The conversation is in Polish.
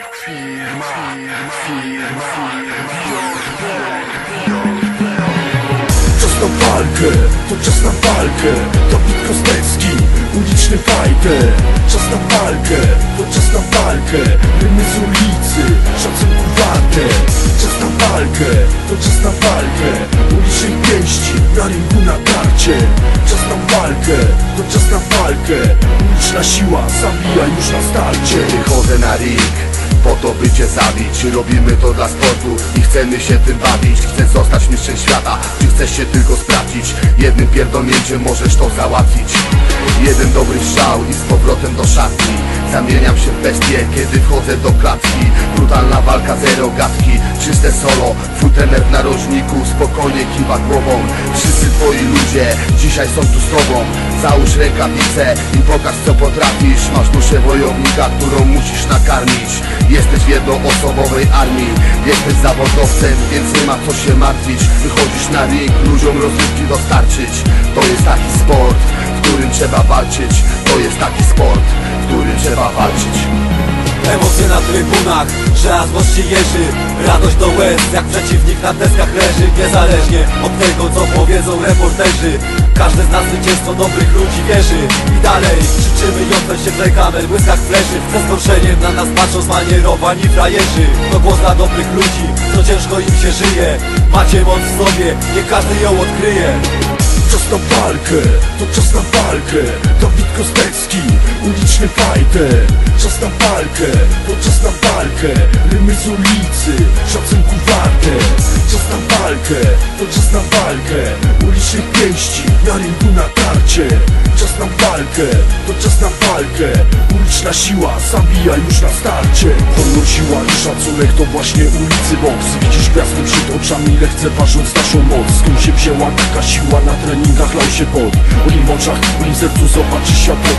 Firma, firma, Czas na walkę, to czas na walkę Dawid Kostecki, uliczny fighter Czas na walkę, to czas na walkę Rymy z ulicy, szacunku warte Czas na walkę, to czas na walkę Ulicznej pięści, na rynku na karcie. Czas na walkę, to czas na walkę Uliczna siła zabija już na starcie. Wychodzę na ring po to by cię zabić. Robimy to dla sportu i chcemy się tym bawić. Chcę zostać mistrzem świata, czy chcesz się tylko sprawdzić? Jednym pierdolnięciem możesz to załatwić. Jeden dobry strzał i z powrotem do szatni. Zamieniam się w bestię, kiedy wchodzę do klatki. Brutalna walka, zero gadki, czyste solo Twój trener w narożniku. Spokojnie kiwa głową. Wszyscy twoi ludzie dzisiaj są tu z tobą Załóż rękawice i pokaż co potrafisz. Masz duszę wojownika, którą musisz nakarmić. Jesteś w jednoosobowej armii Jesteś zawodowcem, więc nie ma co się martwić. Wychodzisz na ring, ludziom rozrywki dostarczyć. To jest taki sport, w którym trzeba walczyć. To jest taki sport, w którym trzeba walczyć Emocje na trybunach, że aż jeży. Radość do łez, jak przeciwnik na deskach leży. Niezależnie od tego, co powiedzą reporterzy Każdy z nas zwycięstwo dobrych ludzi wierzy. I dalej krzyczymy jątrząc się w kamer, błyskach fleszy. Ze zgorszeniem na nas patrzą zmanierowani frajerzy. To głos dla dobrych ludzi, co ciężko im się żyje. Macie moc w sobie, niech każdy ją odkryje. Czas na walkę, to czas na walkę. Dawid Kostecki, uliczny fighter Czas na walkę, to czas na walkę Rymy z ulicy, szacunku warte Czas na walkę, to czas na walkę Ulicznych pięści, na rynku na tarcie Czas na walkę, to czas na walkę Uliczna siła zabija już na starcie. Honor, siła i szacunek to właśnie ulicy boks Widzisz gwiazdy przed oczami, lekceważąc naszą moc. Skąd się wzięła taka siła na treningach lał się pot. W moim oczach, moim sercu zobaczysz światło